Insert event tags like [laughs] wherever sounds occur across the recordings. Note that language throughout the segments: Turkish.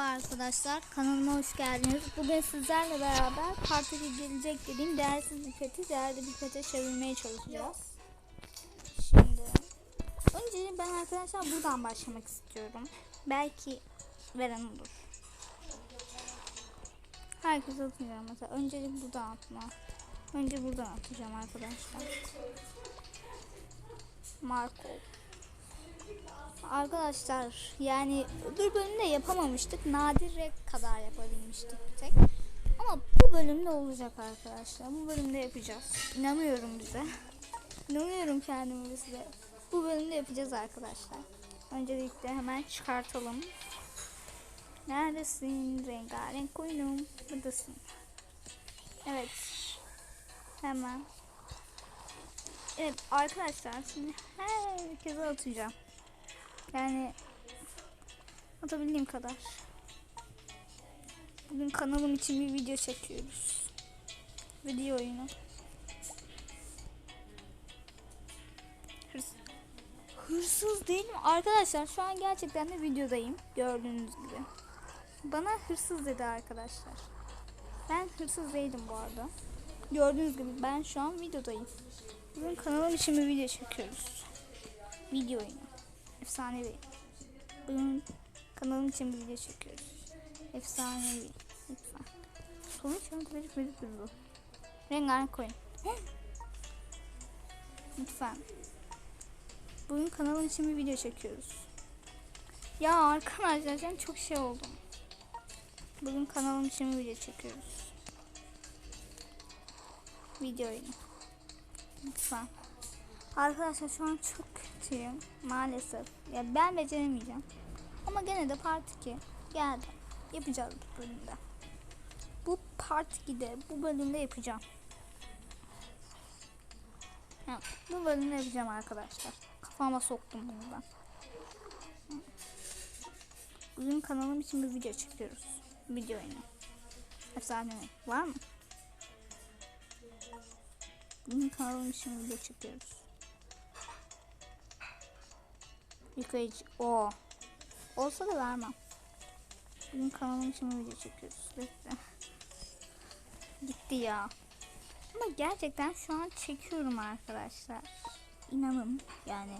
Arkadaşlar kanalıma hoş geldiniz. Bugün sizlerle beraber partide gelecek dediğim değersiz bir peti değerli bir pete çevirmeye çalışacağız. Şimdi önce ben arkadaşlar buradan başlamak istiyorum. Belki veren olur. Herkes atacağım mesela. Öncelik buradan atma. Önce buradan atacağım arkadaşlar. Marco. Arkadaşlar yani öbür bölümde yapamamıştık. Nadir renk kadar yapabilmiştik bir tek. Ama bu bölümde olacak arkadaşlar. Bu bölümde yapacağız. İnanıyorum bize. [laughs] İnanıyorum kendime ve size. Bu bölümde yapacağız arkadaşlar. Öncelikle hemen çıkartalım. Neredesin rengarenk koyunum? Buradasın. Evet. Hemen. Evet arkadaşlar şimdi herkese atacağım. Yani atabildiğim kadar. Bugün kanalım için bir video çekiyoruz. Video oyunu. Hırs Hırsız değil mi? Arkadaşlar şu an gerçekten de videodayım. Gördüğünüz gibi. Bana hırsız dedi arkadaşlar. Ben hırsız değilim bu arada. Gördüğünüz gibi ben şu an videodayım. Bugün kanalım için bir video çekiyoruz. Video oyunu. Efsanevi. Bugün kanalım için video çekiyoruz. Efsanevi. Lütfen. Sonuç yöntemi verir bu. Rengarenk koyun. Lütfen. Bugün kanalım için bir video çekiyoruz. Ya arkadaşlar ben çok şey oldum. Bugün kanalım için bir video çekiyoruz. Video oyunu. Lütfen. Arkadaşlar şu an çok kötüyüm maalesef. Ya ben beceremeyeceğim. Ama gene de part 2 geldi. Yapacağız bu bölümde. Bu part 2'de bu bölümde yapacağım. Ya, bu bölümde yapacağım arkadaşlar. Kafama soktum bunu ben. Bugün kanalım için bir video çekiyoruz. Video oyunu. Efsane var mı? Bugün kanalım için video çekiyoruz. Yıkayıcı. O. Olsa da vermem. Bugün kanalım için video çekiyoruz. Bekle. Gitti ya. Ama gerçekten şu an çekiyorum arkadaşlar. İnanın yani.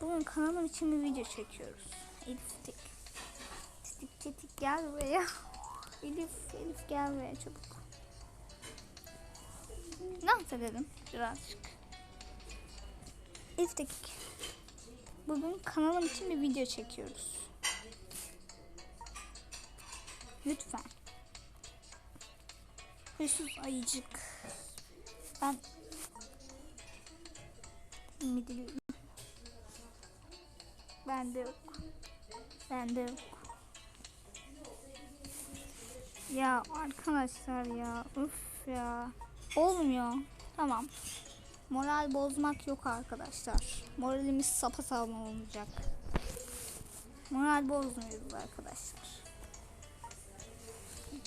Bugün kanalım için bir video çekiyoruz. Elif Tik. Tik Tik gel buraya. [laughs] Elif, Elif gel buraya çabuk. Dans edelim birazcık. Elif Tik. Bugün kanalım için bir video çekiyoruz. Lütfen. Hırsız ayıcık. Ben midili Bende yok. Bende yok. Ya arkadaşlar ya. Uf ya. Olmuyor. Tamam. Moral bozmak yok arkadaşlar. Moralimiz sapasağlam olacak. Moral bozmuyoruz arkadaşlar.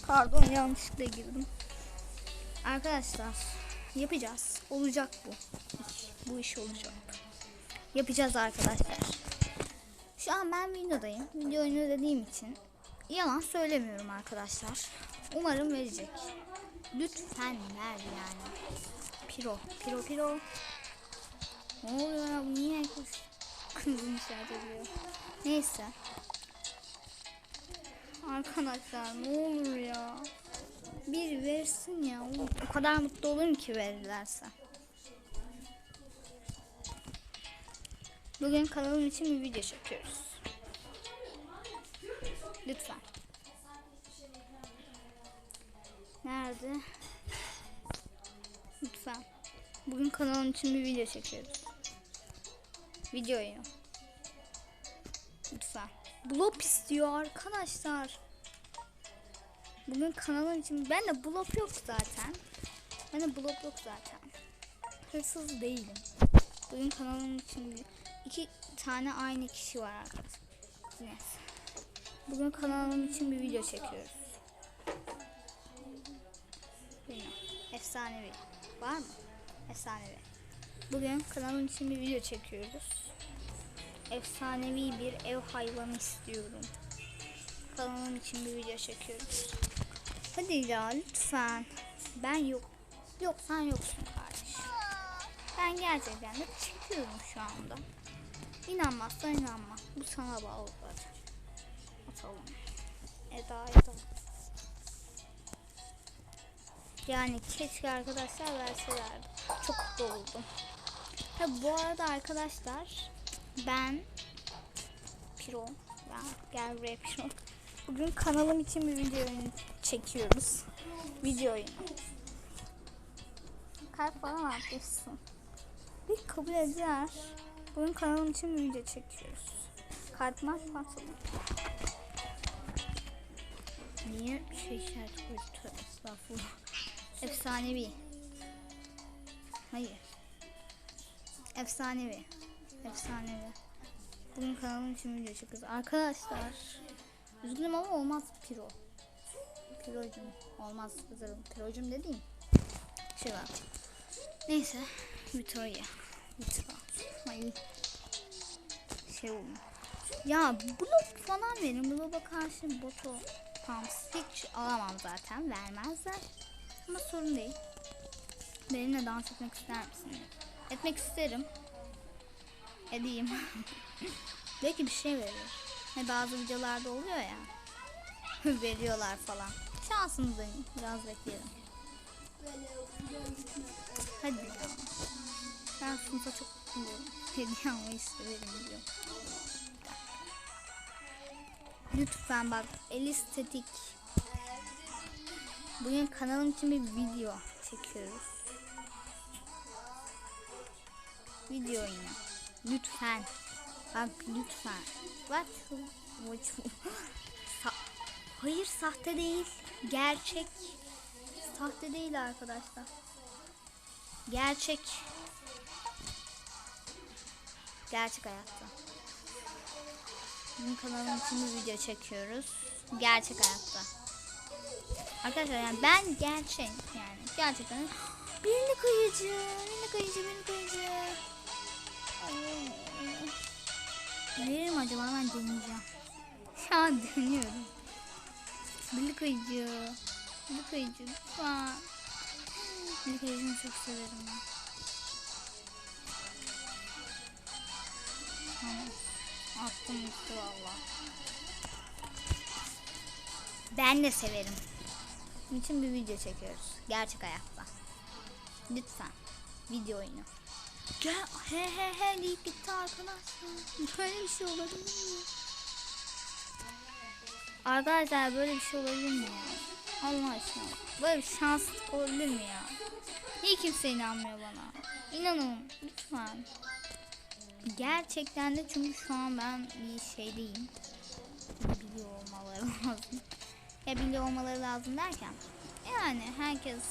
Pardon yanlışlıkla girdim. Arkadaşlar yapacağız. Olacak bu. Bu iş olacak. Yapacağız arkadaşlar. Şu an ben videodayım. Video oyunu dediğim için yalan söylemiyorum arkadaşlar. Umarım verecek. Lütfen ver yani. Piro, piro, piro. Ne oluyor ya? Niye herkes kızın işaret ediyor? Neyse. Arkadaşlar ne olur ya. Bir versin ya. O kadar mutlu olurum ki verirlerse. Bugün kanalım için bir video çekiyoruz. Lütfen. Nerede? Bugün kanalım için bir video çekiyoruz. Video oyunu. Lütfen. Blop istiyor arkadaşlar. Bugün kanalım için ben de blop yok zaten. Ben de blop yok zaten. Hırsız değilim. Bugün kanalım için iki tane aynı kişi var arkadaşlar. Neyse. Bugün kanalım için bir video çekiyoruz. Bilmem. Efsanevi. Var mı? Efsanevi. Bugün kanalım için bir video çekiyoruz. Efsanevi bir ev hayvanı istiyorum. kanalım için bir video çekiyoruz. Hadi ya lütfen. Ben yok. Yok sen yoksun kardeşim. Ben gerçekten de çekiyorum şu anda. İnanmazsan inanma. Bu sana bağlı. Atalım. Eda Eda. Yani keşke arkadaşlar verselerdi. Çok mutlu. Ha, bu arada arkadaşlar ben Piro ben gel buraya Piro. [laughs] Bugün kanalım için bir video oyunu çekiyoruz. Video oyunu. Kalp falan atmışsın. Bir kabul eder. Bugün kanalım için bir video çekiyoruz. Kalp mark atalım. Niye şey işareti koydu? Estağfurullah. Efsanevi. Hayır. Efsanevi. Efsanevi. Bugün kanalım için video çekiyoruz. Arkadaşlar. Üzgünüm ama olmaz piro. Pirocum. Olmaz kızarım. Pirocum dediğim. Şey var. Neyse. Victoria. Victoria. Hayır. Şey olmuş. Ya blok falan verin. Bloğa karşı botu pumps hiç alamam zaten. Vermezler. Ama sorun değil. Benimle dans etmek ister misin? Etmek isterim. Edeyim. [laughs] Belki bir şey verir. Hani bazı videolarda oluyor ya. [laughs] Veriyorlar falan. Şansımız deneyin. Biraz bekleyelim. Hadi ya. Ben sınıfa çok mutluyum. [laughs] Hediye almayı isterim diyor. Lütfen bak el estetik. Bugün kanalım için bir video çekiyoruz. Video oyunu. Lütfen. Bak lütfen. Bak. Sa- Hayır sahte değil. Gerçek. Sahte değil arkadaşlar. Gerçek. Gerçek hayatta. Bugün kanalım için bir video çekiyoruz. Gerçek hayatta. Arkadaşlar yani ben gerçek yani gerçekten birini kayıcı, birini kayıcı, birini kayıcı. Veririm acaba ben deneyeceğim. Şu an [laughs] deniyorum. Birini kayıcı, birini kayıcı lütfen. Birini kayıcını çok severim ben. Tamam. Gitti valla. Ben de severim. Bunun için bir video çekiyoruz. Gerçek hayatta. Lütfen. Video oyunu. Gel he he he deyip gitti arkadaşlar. Böyle bir şey olabilir mi? Arkadaşlar böyle bir şey olabilir mi? Allah aşkına. Böyle bir şanslık olabilir mi ya? Niye kimse inanmıyor bana? İnanın lütfen. Gerçekten de çünkü şu an ben bir şeydeyim. Biliyor olmaları lazım. Ya biliyor olmaları lazım derken yani herkes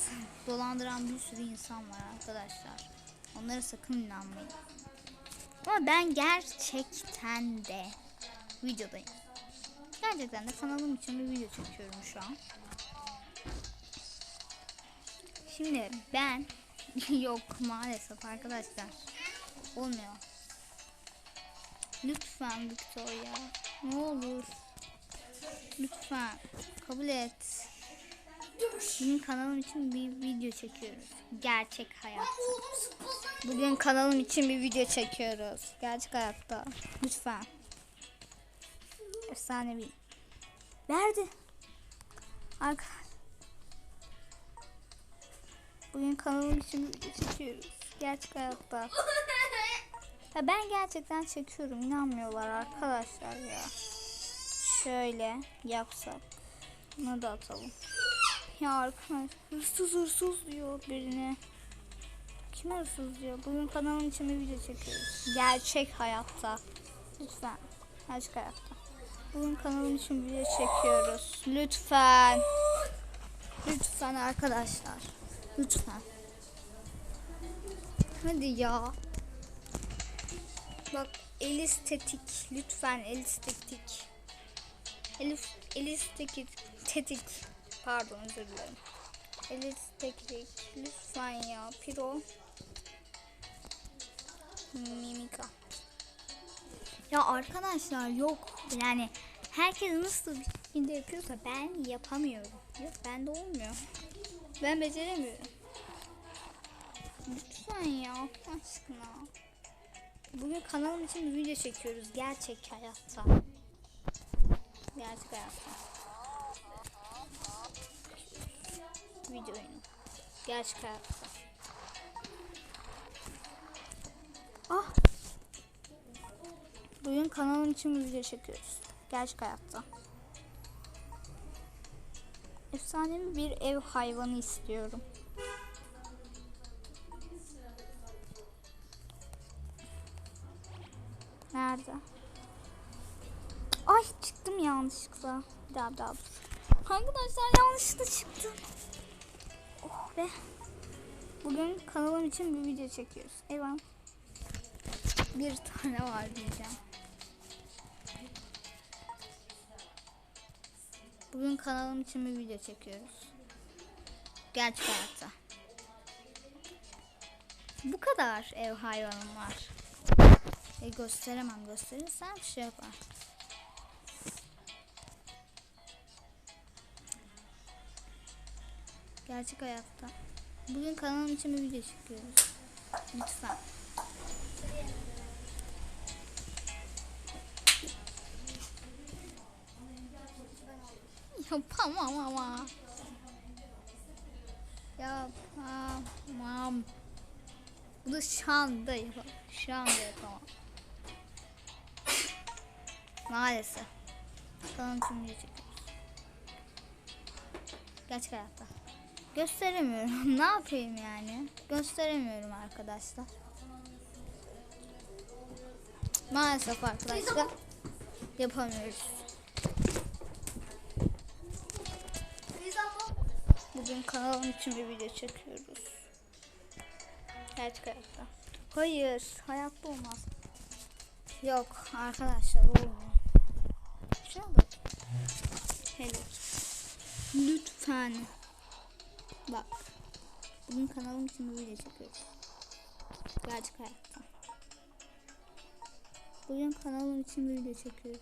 dolandıran bir sürü insan var arkadaşlar. Onlara sakın inanmayın. Ama ben gerçekten de videodayım. Gerçekten de kanalım için bir video çekiyorum şu an. Şimdi ben [laughs] yok maalesef arkadaşlar. Olmuyor. Lütfen Victoria. Ne olur. Lütfen kabul et. Bugün kanalım için bir video çekiyoruz. Gerçek hayatta. Bugün kanalım için bir video çekiyoruz. Gerçek hayatta. Lütfen. Efsanevi. Verdi. Arka. Bugün kanalım için bir video çekiyoruz. Gerçek hayatta. Ya ben gerçekten çekiyorum. İnanmıyorlar arkadaşlar ya. Şöyle yapsak. Bunu da atalım. Ya arkadaş hırsız hırsız diyor birine. Kim hırsız diyor? Bugün kanalım için bir video çekiyoruz. Gerçek hayatta. Lütfen. Gerçek hayatta. Bugün kanalım için video çekiyoruz. Lütfen. Lütfen arkadaşlar. Lütfen. Hadi ya. Bak el estetik. Lütfen el estetik. Elif, el estetik. Tetik. Pardon özür dilerim. El estetik. Lütfen ya. Piro. Mimika. Ya arkadaşlar yok. Yani herkes nasıl Skin de yapıyorsa ben yapamıyorum. Yok bende olmuyor. Ben beceremiyorum. Lütfen ya aşkına. Bugün kanalım için bir video çekiyoruz. Gerçek hayatta. Gerçek hayatta. Video oyunu. Gerçek hayatta. Ah. Bugün kanalım için video çekiyoruz. Gerçek hayatta. Efsanevi bir ev hayvanı istiyorum. Nerede? Ay çıktım yanlışlıkla. Bir daha bir daha. Arkadaşlar yanlışlıkla çıktım. Be. Bugün kanalım için bir video çekiyoruz. Eyvah. Bir tane var diyeceğim. Bugün kanalım için bir video çekiyoruz. Gerçek hayatta. Bu kadar ev hayvanım var. E gösteremem gösterirsem şey yapar. Gerçek hayatta. Bugün kanalım için bir video çekiyoruz. Lütfen. Yapamam ama. Yapamam. Bunu şu anda yapamam. Şu anda yapamam. Maalesef. Kanalım için video çekiyoruz. Gerçek hayatta. Gösteremiyorum. [laughs] ne yapayım yani? Gösteremiyorum arkadaşlar. Maalesef arkadaşlar yapamıyoruz. Bugün kanalım için bir video çekiyoruz. Gerçek hayatta. Hayır, hayatta olmaz. Yok arkadaşlar olmuyor. Bak. Hello. Lütfen. Bak. Bugün kanalım için bir video çekiyoruz. Gerçek hayatta. Bugün kanalım için video çekiyoruz.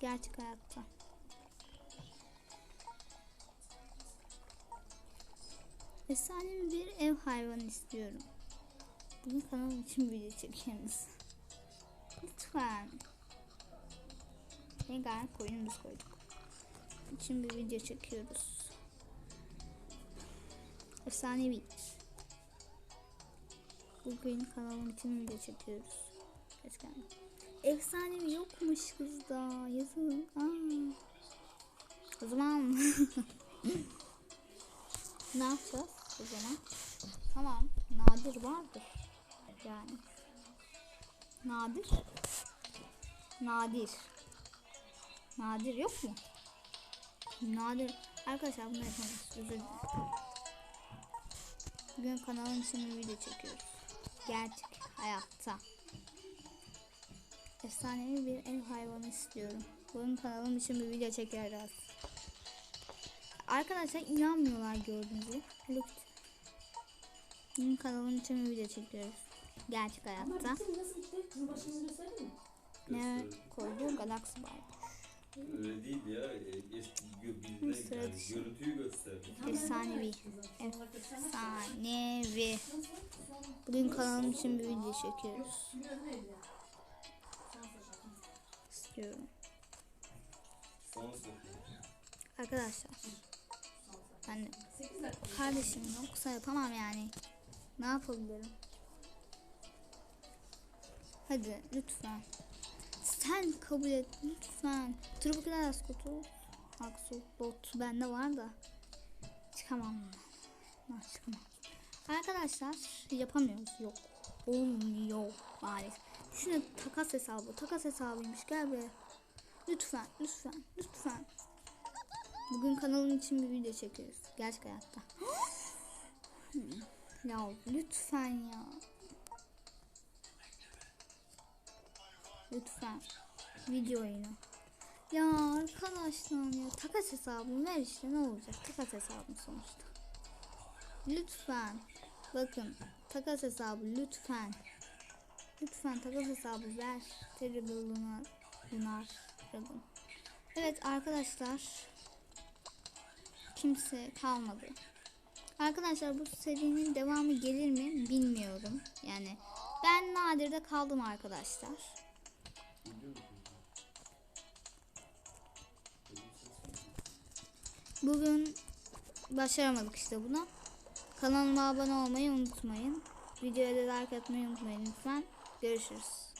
Gerçek hayatta. Efsanevi bir ev hayvanı istiyorum. Bugün kanalım için video çekiyoruz. Lütfen. Rengarenk koyunumuz koyduk. bir video çekiyoruz. Efsanevi. Bugün kanalım için video çekiyoruz. Gerçekten. Efsanevi yokmuş kızda. Yazın. Aa. O zaman [laughs] ne yapacağız o zaman? Tamam. Nadir vardır. Yani. Nadir. Nadir. Nadir yok mu? Nadir. Arkadaşlar bunu yapamayız. Özür. Bugün kanalım için bir video çekiyoruz. Gerçek hayatta. Efsanevi bir ev hayvanı istiyorum. Bugün kanalım için bir video çekeceğiz. Arkadaşlar inanmıyorlar gördüğünüz gibi. Hello Kitty. Bugün kanalım için bir video çekiyoruz. Gerçek hayatta. Ne koydu? Galaxy Bar. Öyle değil ya. e, Eski bildiğin yani görüntüyü gösterdi. Efsanevi. Efsanevi. Bugün kanalım için bir video çekiyoruz. İstiyorum. Arkadaşlar. Ben de kardeşim yoksa yapamam yani. Ne yapabilirim? Hadi lütfen. Sen kabul et lütfen. Tropical Ascot'u Axolot bende var da çıkamam bundan. Çıkamam. Arkadaşlar yapamıyoruz. Yok. Olmuyor maalesef. Şunu takas hesabı. Takas hesabıymış. Gel buraya. Lütfen, lütfen, lütfen. Bugün kanalım için bir video çekiyoruz. Gerçek hayatta. [gasps] ya lütfen ya. Lütfen. Video oyunu. Ya arkadaşlar ya takas hesabımı ver işte ne olacak takas hesabım sonuçta. Lütfen. Bakın takas hesabı lütfen. Lütfen takas hesabı ver. Terrible Lunar. Lunar. Evet arkadaşlar. Kimse kalmadı. Arkadaşlar bu serinin devamı gelir mi bilmiyorum. Yani ben nadirde kaldım arkadaşlar. Bugün başaramadık işte bunu. Kanalıma abone olmayı unutmayın. Videoya da like atmayı unutmayın lütfen. Görüşürüz.